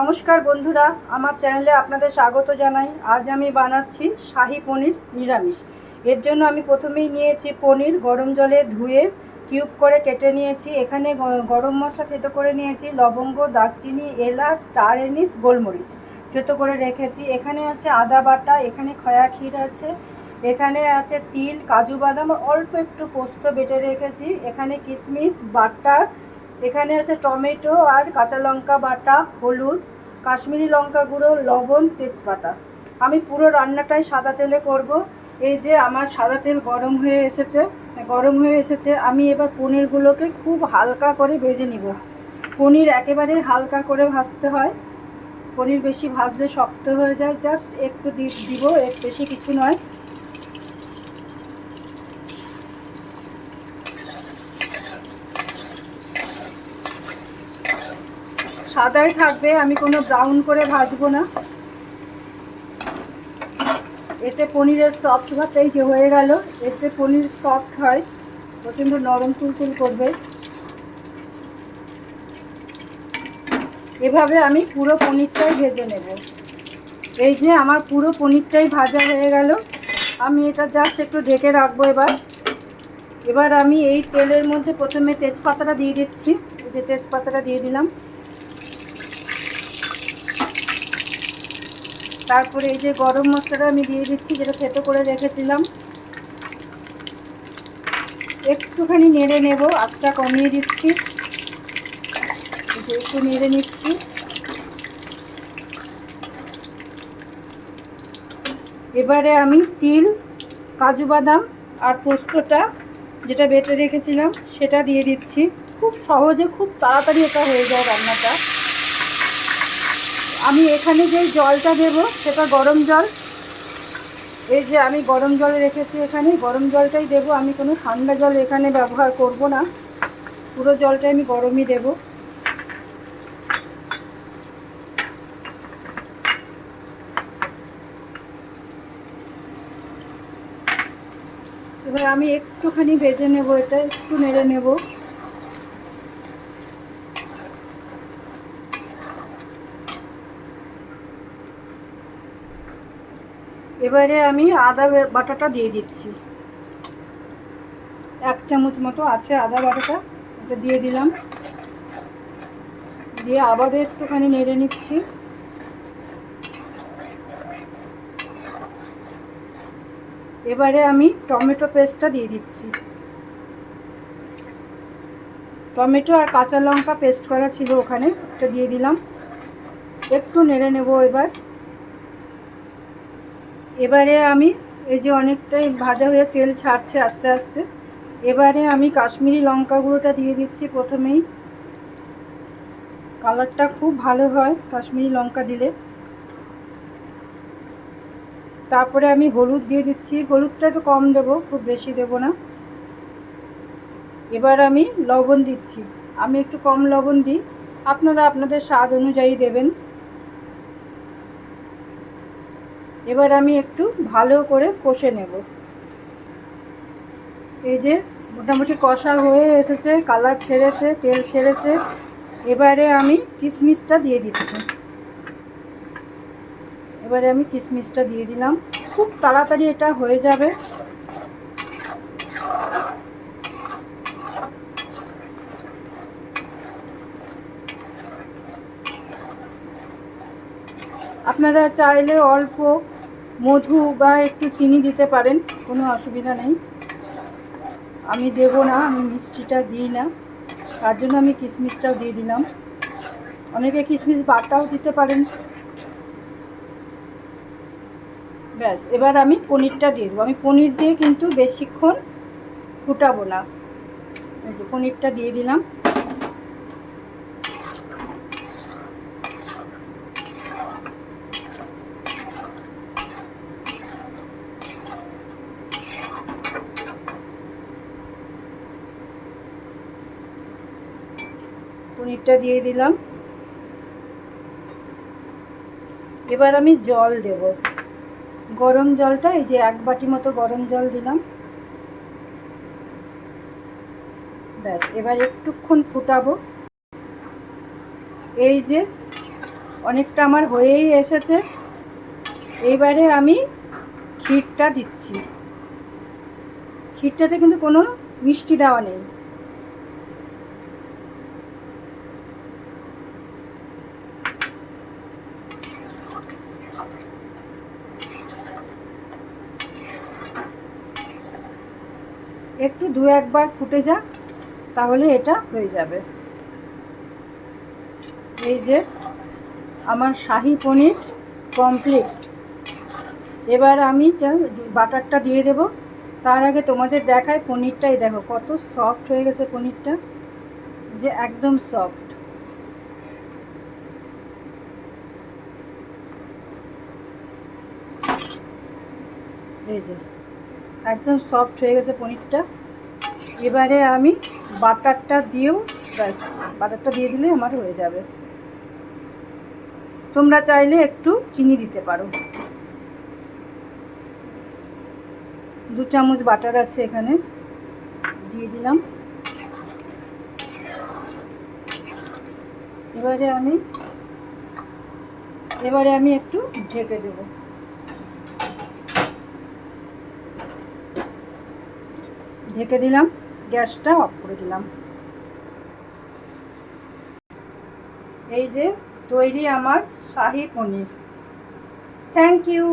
নমস্কার বন্ধুরা, আমার চ্যানেলে আপনাদের স্বাগত জানাই। আজ আমি বানাচ্ছি শাহি পনির নিরামিষ। এর জন্য আমি প্রথমেই নিয়েছি পনির, গরম জলে ধুয়ে কিউব করে কেটে নিয়েছি। এখানে গরম মশলা থেতো করে নিয়েছি লবঙ্গ, দারচিনি, এলাচ, স্টার এনিস গোলমরিচ থেতো করে রেখেছি। এখানে আছে আদা বাটা, এখানে খয়া ক্ষীর আছে, এখানে আছে তিল, কাজু বাদাম, অল্প একটু পোস্ত বেটে রেখেছি। এখানে কিশমিশ, বাটার এখানে আছে টমেটো আর কাঁচা লঙ্কা বাটা, হলুদ, কাশ্মীরি লঙ্কা গুঁড়ো, লবণ, তেজপাতা। আমি পুরো রান্নাটাই সাদা তেলে করব। এই যে আমার সাদা তেল গরম হয়ে এসেছে, গরম হয়ে এসেছে, আমি এবার পনিরগুলোকে খুব হালকা করে ভেজে নিব। পনির একেবারে হালকা করে ভাজতে হয়। পনির বেশি ভাজলে শক্ত হয়ে যায়, জাস্ট একটু দিব, এর বেশি কিছু নয়। সাদাই থাকবে, আমি কোনো ব্রাউন করে ভাজবো না। এতে পনিরের সফট ভাতটাই যে হয়ে গেল, এতে পনির সফট হয়, প্রচণ্ড নরম তুলতুল করবে। এভাবে আমি পুরো পনিরটাই ভেজে নেব। এই যে আমার পুরো পনিরটাই ভাজা হয়ে গেল, আমি এটা জাস্ট একটু ঢেকে রাখব এবার। এবার আমি এই তেলের মধ্যে প্রথমে তেজপাতাটা দিয়ে দিচ্ছি যে তেজপাতাটা দিয়ে দিলাম। তারপরে এই যে গরম মশলাটা আমি দিয়ে দিচ্ছি, যেটা থেতো করে রেখেছিলাম। একটুখানি নেড়ে নেব, আঁচটা কমিয়ে দিচ্ছি। একটু নেড়ে নিচ্ছি। এবারে আমি তিল, কাজু বাদাম আর পোস্তটা যেটা বেটে রেখেছিলাম, সেটা দিয়ে দিচ্ছি। খুব সহজে, খুব তাড়াতাড়ি এটা হয়ে যায় রান্নাটা। আমি এখানে যেই জলটা দেব, সেটা গরম জল। এই যে আমি গরম জল রেখেছি এখানে, গরম জলটাই দেব। আমি কোনো ঠান্ডা জল এখানে ব্যবহার করব না। পুরো জলটাই আমি গরমই দেব। এবার আমি একটুখানি ভেজে নেব, এটা একটু নেড়ে নেব। এবারে আমি আদা বাটাটা দিয়ে দিচ্ছি। এক চামচ মতো আছে আদা বাটাটা এটা দিয়ে দিলাম। দিয়ে আবার একটুখানি নেড়ে নিচ্ছি। এবারে আমি টমেটো পেস্টটা দিয়ে দিচ্ছি। টমেটো আর কাঁচা লঙ্কা পেস্ট করা ছিল ওখানে, ওটা দিয়ে দিলাম। একটু নেড়ে নেব এবার। এবারে আমি এই যে অনেকটাই ভাজা হয়ে তেল ছাড়ছে আস্তে আস্তে, এবারে আমি কাশ্মীরি লঙ্কা গুঁড়োটা দিয়ে দিচ্ছি প্রথমেই। কালারটা খুব ভালো হয় কাশ্মীরি লঙ্কা দিলে। তারপরে আমি হলুদ দিয়ে দিচ্ছি, হলুদটা একটু কম দেব, খুব বেশি দেব না। এবার আমি লবণ দিচ্ছি। আমি একটু কম লবণ দিই, আপনারা আপনাদের স্বাদ অনুযায়ী দেবেন। এবার আমি একটু ভালো করে কষে নেব। এই যে মোটামুটি কষা হয়ে এসেছে, কালার ছেড়েছে, তেল ছেড়েছে। এবারে আমি কিশমিশটা দিয়ে দিচ্ছি। এবারে আমি কিশমিশটা দিয়ে দিলাম। খুব তাড়াতাড়ি এটা হয়ে যাবে। আপনারা চাইলে অল্প মধু বা একটু চিনি দিতে পারেন, কোনো অসুবিধা নেই। আমি দেব না, আমি মিষ্টিটা দিই না। তার জন্য আমি কিশমিশটাও দিয়ে দিলাম। অনেকে কিশমিশ বাটাও দিতে পারেন। ব্যাস, এবার আমি পনিরটা দিয়ে দেবো। আমি পনির দিয়ে কিন্তু বেশিক্ষণ ফুটাবো না। এই যে পনিরটা দিয়ে দিলাম। পনিরটা দিয়ে দিলাম। এবার আমি জল দেব। গরম জলটা, এই যে এক বাটি মতো গরম জল দিলাম। ব্যাস, এবার একটুক্ষণ ফুটাবো। এই যে অনেকটা আমার হয়েই এসেছে। এইবারে আমি ক্ষীরটা দিচ্ছি। ক্ষীরটাতে কিন্তু কোনো মিষ্টি দেওয়া নেই। একটু দু একবার ফুটে যাক, তাহলে এটা হয়ে যাবে। এই যে আমার শাহি পনির কমপ্লিট এবার আমি বাটারটা দিয়ে দেব। তার আগে তোমাদের দেখায় পনিরটাই দেখো, কত সফট হয়ে গেছে পনিরটা। যে একদম সফট এই যে। একদম সফট হয়ে গেছে পনিরটা। এবারে আমি বাটারটা দিয়েও ব্যাস, বাটারটা দিয়ে দিলে আমার হয়ে যাবে। তোমরা চাইলে একটু চিনি দিতে পারো। দু চামচ বাটার আছে এখানে, দিয়ে দিলাম। এবারে আমি এবারে আমি একটু ঢেকে দেব। ঢেকে দিলাম গ্যাসটা অফ করে দিলাম। এই যে তৈরি আমার শাহি পনির। Thank you